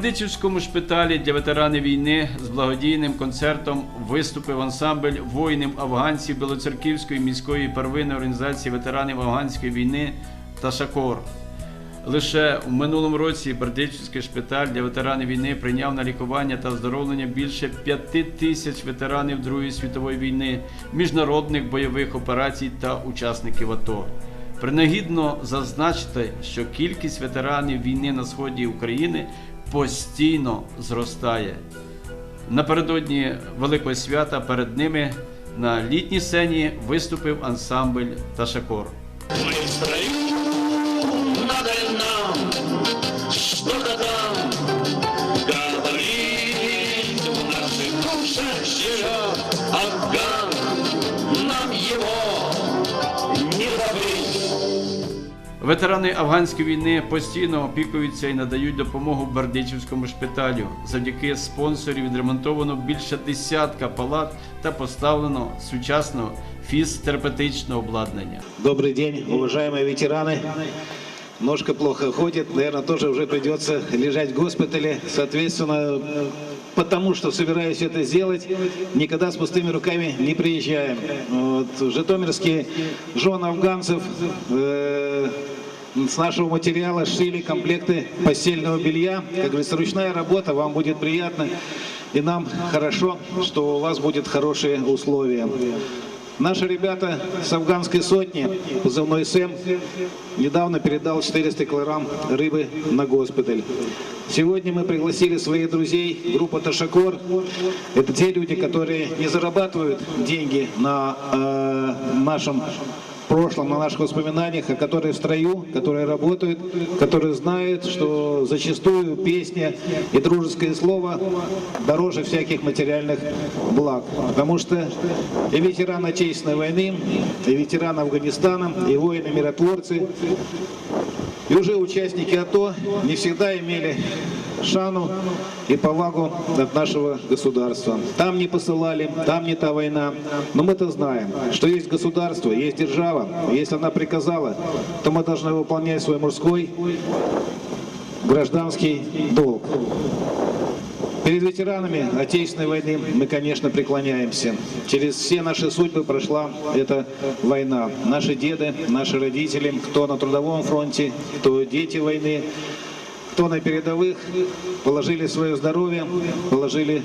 Бердичівському шпиталі для ветеранів війни з благодійним концертом виступив ансамбль воїнів афганців Білоцерківської міської первинної організації ветеранів афганської війни Ташакор. Лише в минулому році Бердичівський шпиталь для ветеранів війни прийняв на лікування та оздоровлення більше п'яти тисяч ветеранів Другої світової війни, міжнародних бойових операцій та учасників АТО. Принагідно зазначити, що кількість ветеранів війни на сході України постійно зростає. Напередодні Великого свята перед ними на літній сцені виступив ансамбль Ташакор. Ветерани афганської війни постійно опікуються і надають допомогу Бердичівському шпиталю. Завдяки спонсорів відремонтовано більше десятка палат та поставлено сучасного фізтерапевтичного обладнання. Добрый день, уважаемые ветераны. Ножка плохо ходит, наверное, тоже уже придется лежать в госпитале. Соответственно, э, потому что собираюсь это сделать, никогда с пустыми руками не приезжаем. Вот, житомирские жены афганцев э, с нашего материала шили комплекты постельного белья. Как говорится, ручная работа, вам будет приятно. И нам хорошо, что у вас будет хорошие условия. Наши ребята с афганской сотни, позывной СЭМ, недавно передал 400 килограмм рыбы на госпиталь. Сегодня мы пригласили своих друзей, группа Ташакор. Это те люди, которые не зарабатывают деньги на э, нашем прошлом, на наших воспоминаниях, а которые в строю, которые работают, которые знают, что зачастую песня и дружеское слово дороже всяких материальных благ. Потому что и ветеран Отечественной войны, и ветеран Афганистана, и воины-миротворцы, и уже участники АТО не всегда имели шану и повагу от нашего государства. Там не посылали, там не та война. Но мы-то знаем, что есть государство, есть держава. Если она приказала, то мы должны выполнять свой мужской гражданский долг. Перед ветеранами Отечественной войны мы, конечно, преклоняемся. Через все наши судьбы прошла эта война. Наши деды, наши родители, кто на трудовом фронте, кто дети войны, кто на передовых, положили свое здоровье, положили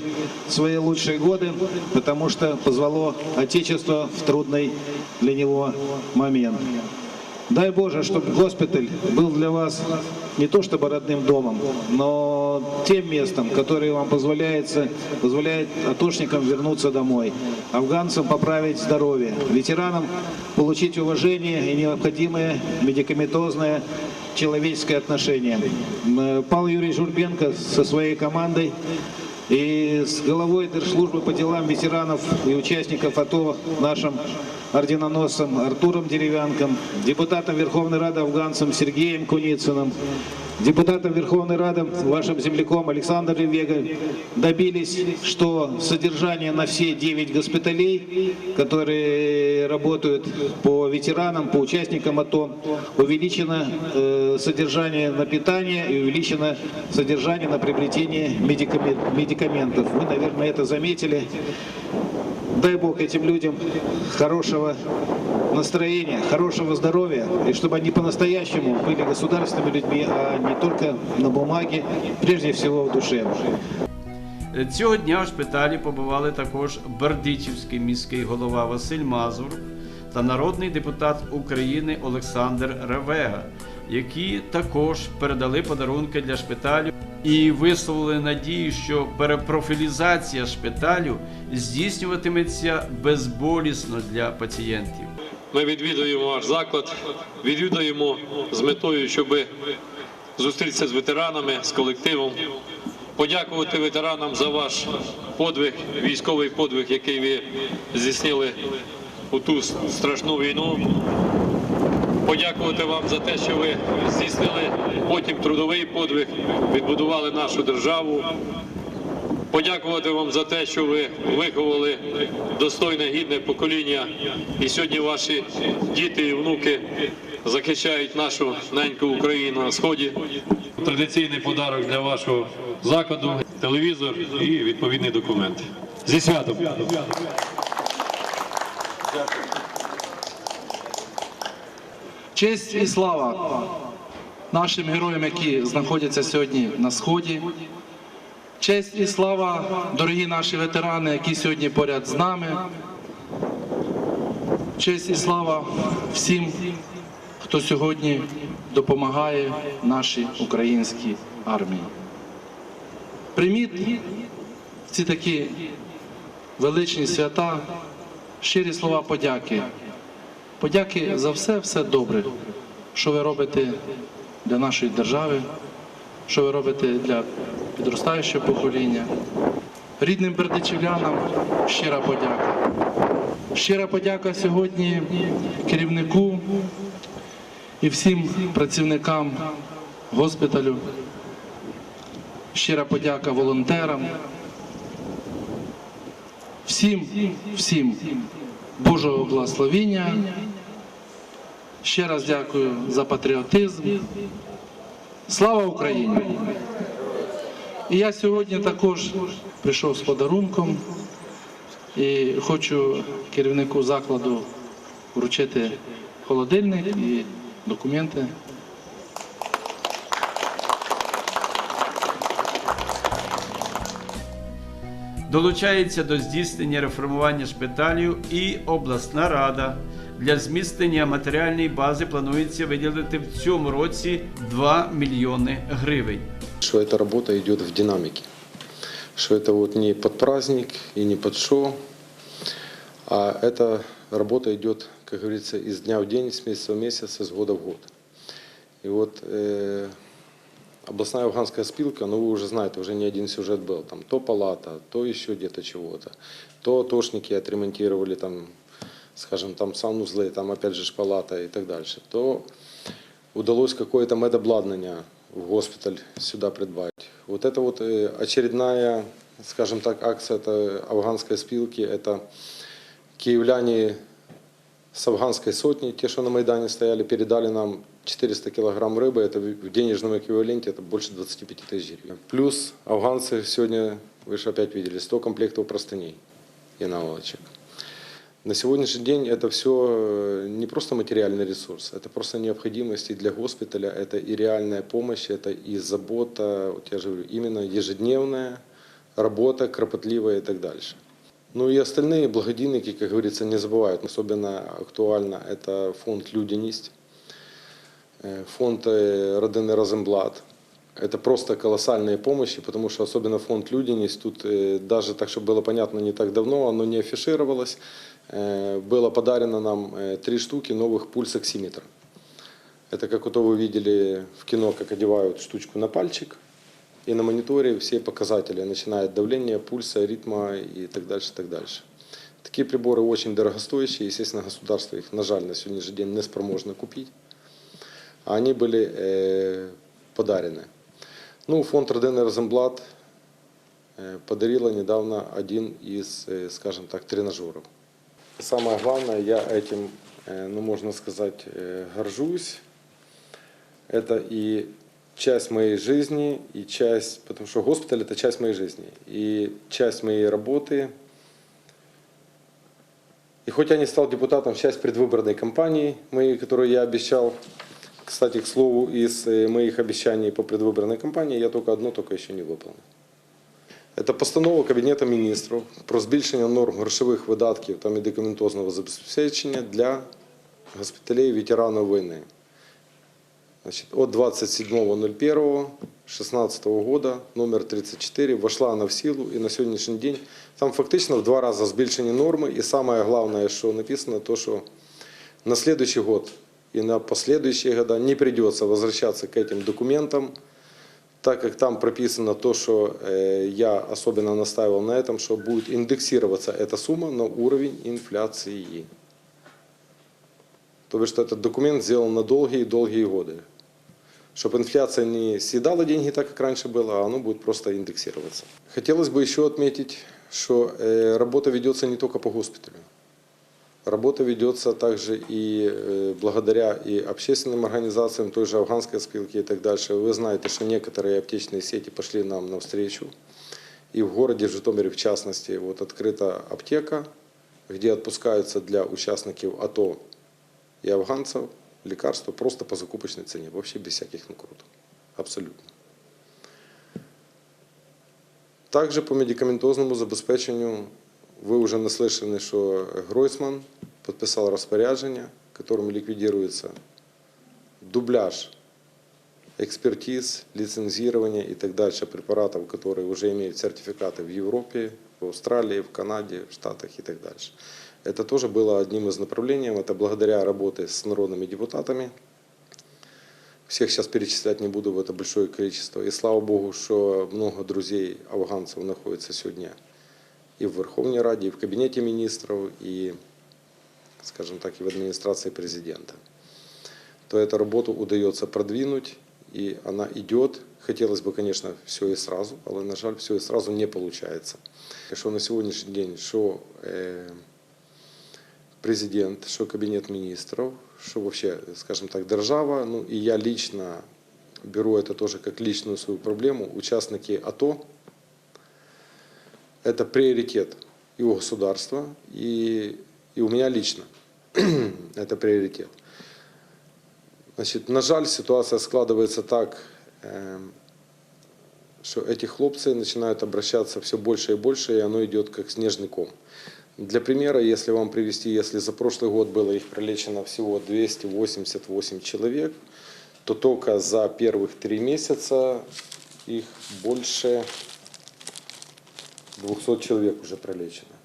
свои лучшие годы, потому что позвало Отечество в трудный для него момент. Дай Боже, чтобы госпиталь был для вас не то чтобы родным домом, но тем местом, которое вам позволяется, позволяет атошникам вернуться домой, афганцам поправить здоровье, ветеранам получить уважение и необходимое медикаментозное человеческое отношение. М, Павел Юрьевич Журбенко со своей командой и с головой Держслужбы по делам ветеранов и участников АТО нашим орденоносцем Артуром Деревянком, депутатом Верховной Рады афганцем Сергеем Куницыным, депутатом Верховной Рады вашим земляком Александром Ревега добились, что содержание на все 9 госпиталей, которые работают по ветеранам, по участникам АТО, увеличено э, содержание на питание и увеличено содержание на приобретение медикамен- медикаментов. Вы, наверное, это заметили. Дай Бог этим людям хорошего настроения, хорошего здоровья, и чтобы они по-настоящему были государственными людьми, а не только на бумаге, прежде всего в душе. Цього дня в шпиталі побували також Бердичівський міський голова Василь Мазур та народний депутат України Олександр Ревега, які також передали подарунки для шпиталю і висловили надію, що перепрофілізація шпиталю здійснюватиметься безболісно для пацієнтів. Ми відвідуємо ваш заклад, відвідуємо з метою, щоб зустрітися з ветеранами, з колективом, подякувати ветеранам за ваш подвиг, військовий подвиг, який ви здійснили у ту страшну війну. Подякувати вам за те, що ви здійснили потім трудовий подвиг, відбудували нашу державу. Подякувати вам за те, що ви виховали достойне гідне покоління, і сьогодні ваші діти і внуки захищають нашу неньку Україну на сході. Традиційний подарок для вашого закладу, телевізор і відповідний документ. Зі святом! Честь і слава нашим героям, які знаходяться сьогодні на сході. Честь і слава, дорогі наші ветерани, які сьогодні поряд з нами. Честь і слава всім, хто сьогодні допомагає нашій українській армії. Прийміть в ці такі величні свята щирі слова подяки. Подяки за все, все добре, що ви робите для нашої держави, що ви робите для підростаючого покоління. Рідним бердичівлянам щира подяка. Щира подяка сьогодні керівнику і всім працівникам госпіталю. Щира подяка волонтерам. Всім, всім Божого благословіння. Ще раз дякую за патріотизм. Слава Україні! І я сьогодні також прийшов з подарунком і хочу керівнику закладу вручити холодильник і документи. Долучається до здійснення реформування шпиталів і обласна рада. Для зміцнення матеріальної бази планується виділити в цьому році 2 мільйони гривень. что эта работа идет в динамике, что это вот не под праздник и не под шоу, а эта работа идет, как говорится, из дня в день, с месяца в месяц, из года в год. И вот э, областная афганская спилка, ну вы уже знаете, уже не один сюжет был, там то палата, то еще где-то чего-то, то атошники отремонтировали там, скажем, там санузлы, там опять же ж палата и так дальше, то удалось какое-то медобладнание в госпиталь сюда придбать. Вот это вот э, очередная, скажем так, акция это афганской спилки, это киевляне с афганской сотни, те, что на Майдане стояли, передали нам 400 килограмм рыбы, это в денежном эквиваленте это больше 25 тысяч гривен. Плюс афганцы сегодня, вы же опять видели, 100 комплектов простыней и наволочек. На сегодняшний день это все не просто материальный ресурс, это просто необходимость и для госпиталя, это и реальная помощь, это и забота, вот я же говорю, именно ежедневная работа, кропотливая и так дальше. Ну и остальные благодійники, как говорится, не забывают. Особенно актуально это фонд «Людяність», э, фонд э, родины Розенблат. Это просто колоссальные помощи, потому что особенно фонд «Людяність», тут э, даже так, чтобы было понятно, не так давно, оно не афишировалось, э, было подарено нам э, три штуки новых пульсоксиметра. Это как вот вы видели в кино, как одевают штучку на пальчик, и на мониторе все показатели, начиная от давления, пульса, ритма и так дальше, так дальше. Такие приборы очень дорогостоящие, естественно, государство их, на жаль, на сегодняшний день не спроможно купить. А они были э, подарены. Ну, фонд Родины Розенблат э, подарила недавно один из, э, скажем так, тренажеров. Самое главное, я этим, э, ну, можно сказать, горжусь. Это и часть моей жизни, и часть, потому что госпиталь это часть моей жизни, и часть моей работы. И хоть я не стал депутатом, часть предвыборной кампании моей, которую я обещал, кстати, к слову, из э, моих обещаний по предвыборной кампании я только одно только еще не выполнил. Это постанова Кабінету міністрів про збільшення норм грошових видатків та медикаментозного забезпечення для госпіталей ветеранів війни. Значит, от 27.01.16 года номер 34 вошла она в силу и на сегодняшний день там фактично в два раза збільшені нормы и самое главное, что написано, то, что на следующий год и на последующие года не придется возвращаться к этим документам, так как там прописано то, что э, я особенно настаивал на этом, что будет индексироваться эта сумма на уровень инфляции. То есть, что этот документ сделан на долгие-долгие годы. Чтобы инфляция не съедала деньги так, как раньше было, а оно будет просто индексироваться. Хотелось бы еще отметить, что э, работа ведется не только по госпиталю. Работа ведется также и э, благодаря и общественным организациям, той же афганской спилки и так дальше. Вы знаете, что некоторые аптечные сети пошли нам навстречу. И в городе в Житомире, в частности, вот открыта аптека, где отпускаются для участников АТО и афганцев лекарства просто по закупочной цене, вообще без всяких накруток. Абсолютно. Также по медикаментозному забезпеченню ви вже наслышаны, що Гройсман підписав розпорядження, которым ликвидируется дубляж экспертиз, лицензирование и так дальше препаратов, которые уже имеют сертификаты в Европе, в Австралии, в Канаде, в Штатах и так дальше. Это тоже было одним из направлений, это благодаря работе с народными депутатами. Всех сейчас перечислять не буду, это большое количество. И слава Богу, что много друзей афганцев находится сегодня и в Верховной Раде, и в Кабинете министров, и, скажем так, и в администрации президента. То эту работу удается продвинуть, и она идет. Хотелось бы, конечно, все и сразу, але, на жаль, все и сразу не получается. Що на сьогоднішній день, що е, президент, що Кабінет міністрів, що вообще, скажем так, держава, ну и я лично беру это тоже как личную свою проблему, участники АТО, это приоритет и у государства, и, и у меня лично. это приоритет. Значит, на жаль, ситуация складывается так, эм, что эти хлопцы начинают обращаться все больше и больше, и оно идет как снежный ком. Для примера, если вам привести, если за прошлый год было их пролечено всего 288 человек, то только за первых три месяца их больше 200 человек уже пролечено,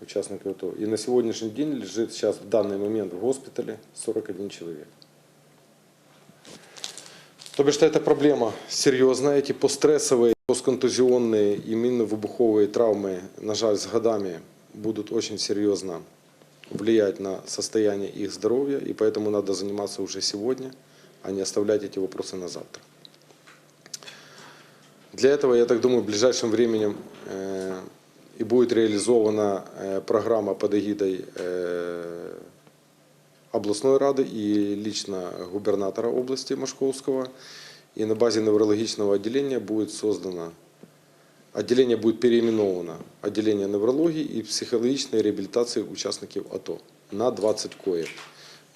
участников АТО. И на сегодняшний день лежит сейчас в данный момент в госпитале 41 человек. То бишь, что эта проблема серьезная, эти постстрессовые, постконтузионные и минно-выбуховые травмы, на жаль, с годами будут очень серьезно влиять на состояние их здоровья, и поэтому надо заниматься уже сегодня, а не оставлять эти вопросы на завтра. Для этого, я так думаю, в ближайшем времени э, и будет реализована э, программа под эгидой э, областной рады и лично губернатора области Машковского. И на базе неврологичного отделения будет создано, отделение будет переименовано, отделение неврологии и психологічної реабілітації учасників АТО на 20 коїв.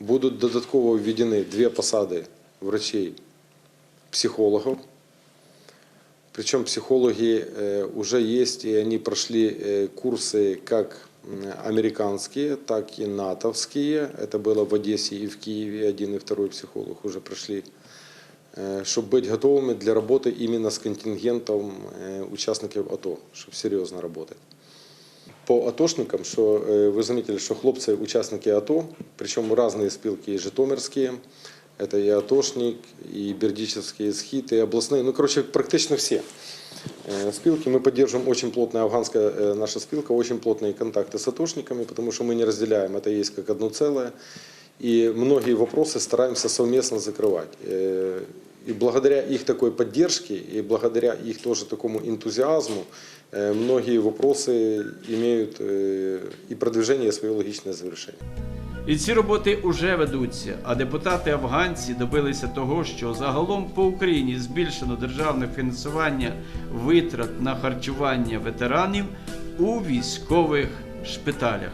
Будуть додатково введені дві посади врачей-психологов, Причем психологи э, уже есть, и они прошли э, курсы как м, американские, так и натовские. Это было в Одессе и в Киеве. Один и второй психолог уже прошли, э, чтобы быть готовыми для работы именно с контингентом э, участников АТО, чтобы серьезно работать. По атошникам, що е, ви замітили, що хлопці учасники АТО, причому різні спілки, і житомирські, это и Атошник, и Бердичевский схит, и областные, ну, короче, практично все э, спилки. Мы поддерживаем очень плотная афганская э, наша спилка, очень плотные контакты с атошниками, потому что мы не разделяем, это есть как одно целое. И многие вопросы стараемся совместно закрывать. Э, И благодаря их такой поддержке, и благодаря их тоже такому энтузиазму, э, многие вопросы имеют э, и продвижение, и свое логичное завершение. І ці роботи уже ведуться, а депутати афганці добилися того, що загалом по Україні збільшено державне фінансування витрат на харчування ветеранів у військових шпиталях.